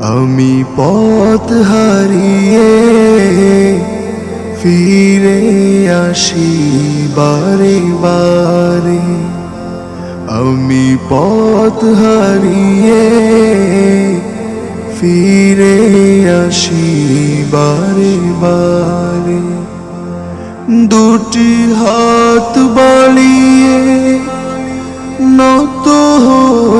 আমি পথ হারিয়ে ফিরে আসি বারে বারে। আমি পথ হারিয়ে ফিরে আসি বারে বারে। দুটি হাত বাড়িয়ে নত হই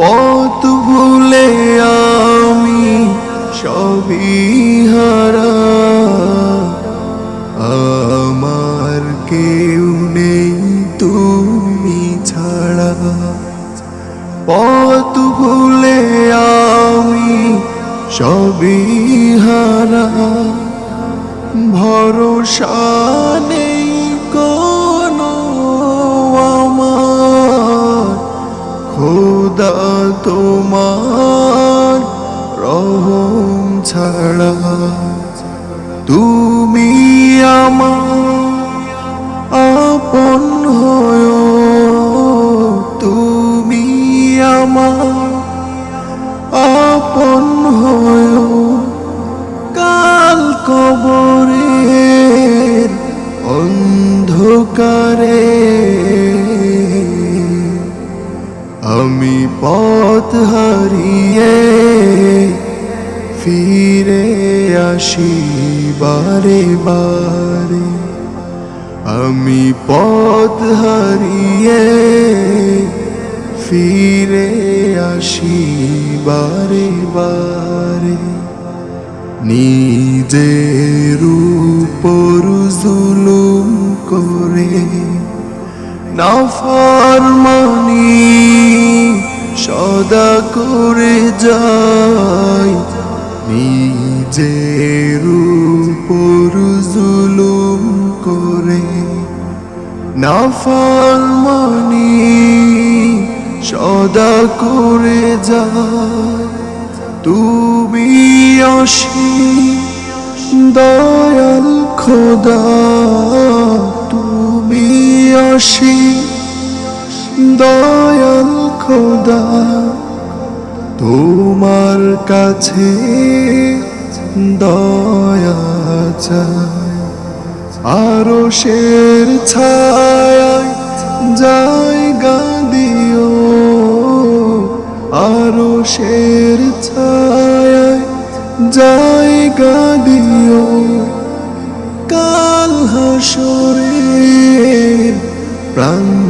পথ ভুলে আমি সবই হারা। আমার কেউ নেই তুমি ছাড়া। পথ ভুলে আমি সবই হারা। ভরসা তোমার রহম ছাড়া তুমি আমার আপন হয় তুমি আমার আপন হয়। কাল কবরের আমি পথ হারিয়ে ফিরে আসি বারে বারে। আমি পথ হারিয়ে ফিরে আসি বারে বারে। নিজের উপর জুলুম করে নাফরমানি সদা করে যাই নিজের উপর জুলুম করে। নাফরমানি সদা করে যাই তুমি অসি দয়াল খোদা। তুমি অসি দয়াল খোদা, তোমার কাছে দয়া চাই। আরও শের ছায় জায়গা দিও। আরও শের ছায় জায়গা দিও। কাল হাসরে প্রান্তরে